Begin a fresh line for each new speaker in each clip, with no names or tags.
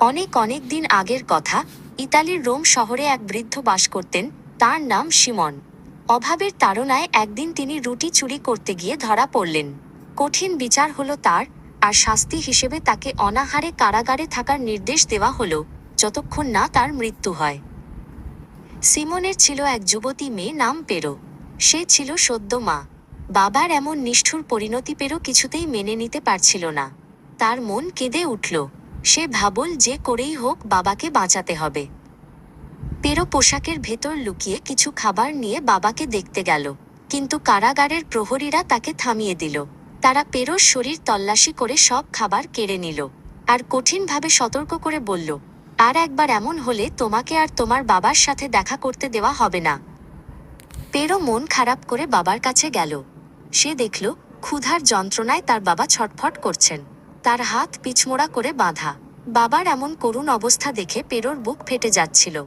অনেক অনেক দিন আগের কথা, ইতালির রোম শহরে এক বৃদ্ধ বাস করতেন, তার নাম সিমন অভাবের তাড়নায় একদিন তিনি রুটি চুরি করতে গিয়ে ধরা পড়লেন। কঠিন বিচার হলো তার, আর শাস্তি হিসেবে তাকে অনাহারে কারাগারে থাকার নির্দেশ দেওয়া হলো, যতক্ষণ না তার মৃত্যু হয়। সিমনের ছিল এক যুবতী মেয়ে নাম পেরো। সে ছিল সদ্য মা। বাবার এমন নিষ্ঠুর পরিণতি পেরো কিছুতেই মেনে নিতে পারছিল না। তার মন কেঁদে উঠল। সে ভাবল যে করেই হোক বাবাকে বাঁচাতে হবে। পেরো পোশাকের ভেতর লুকিয়ে কিছু খাবার নিয়ে বাবাকে দেখতে গেল। কিন্তু কারাগারের প্রহরীরা তাকে থামিয়ে দিল। তারা পেরোর শরীর তল্লাশি করে সব খাবার কেড়ে নিল আর কঠিনভাবে সতর্ক করে বলল, আর একবার এমন হলে তোমাকে আর তোমার বাবার সাথে দেখা করতে দেওয়া হবে না। পেরো মন খারাপ করে বাবার কাছে গেল। সে দেখল, ক্ষুধার যন্ত্রণায় তার বাবা ছটফট করছেন। তার হাত পিছমোড়া করে বাঁধা। বাবার এমন করুণ অবস্থা দেখে পেরোর বুক ফেটে যাচ্ছিল।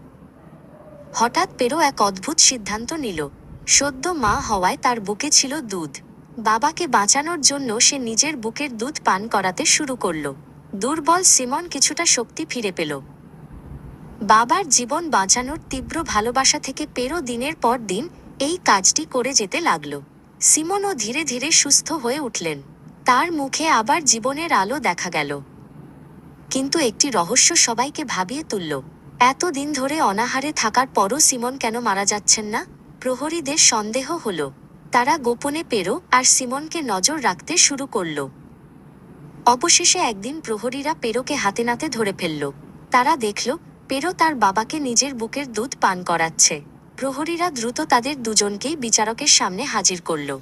হঠাৎ পেরো এক অদ্ভুত সিদ্ধান্ত নিল। সদ্য মা হওয়ায় তার বুকে ছিল দুধ। বাবাকে বাঁচানোর জন্য সে নিজের বুকের দুধ পান করাতে শুরু করল। দুর্বল সিমন কিছুটা শক্তি ফিরে পেল। বাবার জীবন বাঁচানোর তীব্র ভালোবাসা থেকে পেরো দিনের পর দিন এই কাজটি করে যেতে লাগল। সিমনও ধীরে ধীরে সুস্থ হয়ে উঠলেন। তার মুখে আবার জীবনের আলো দেখা গেল। কিন্তু একটি রহস্য সবাইকে ভাবিয়ে তুলল। এতদিন ধরে অনাহারে থাকার পরও সিমন কেন মারা যাচ্ছেন না? প্রহরীদের সন্দেহ হল। তারা গোপনে পেরো আর সিমনকে নজর রাখতে শুরু করল। অবশেষে একদিন প্রহরীরা পেরোকে হাতে নাতে ধরে ফেলল। তারা দেখল, পেরো তার বাবাকে নিজের বুকের দুধ পান করাচ্ছে। প্রহরীরা দ্রুত তাদের দুজনকেই বিচারকের সামনে হাজির করল।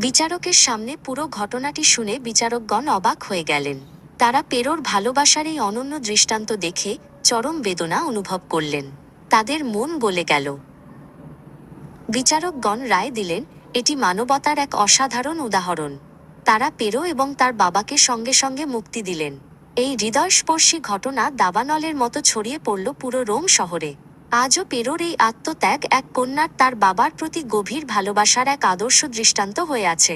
বিচারকের সামনে পুরো ঘটনাটি শুনে বিচারকগণ অবাক হয়ে গেলেন। তারা পেরোর ভালোবাসার এই অনন্য দৃষ্টান্ত দেখে চরম বেদনা অনুভব করলেন। তাদের মন গলে গেল। বিচারকগণ রায় দিলেন, এটি মানবতার এক অসাধারণ উদাহরণ। তারা পেরো এবং তার বাবাকে সঙ্গে সঙ্গে মুক্তি দিলেন। এই হৃদয়স্পর্শী ঘটনা দাবানলের মতো ছড়িয়ে পড়ল পুরো রোম শহরে। আজও পেরোর এই আত্মত্যাগ এক কন্যার তার বাবার প্রতি গভীর ভালোবাসার এক আদর্শ দৃষ্টান্ত হয়ে আছে।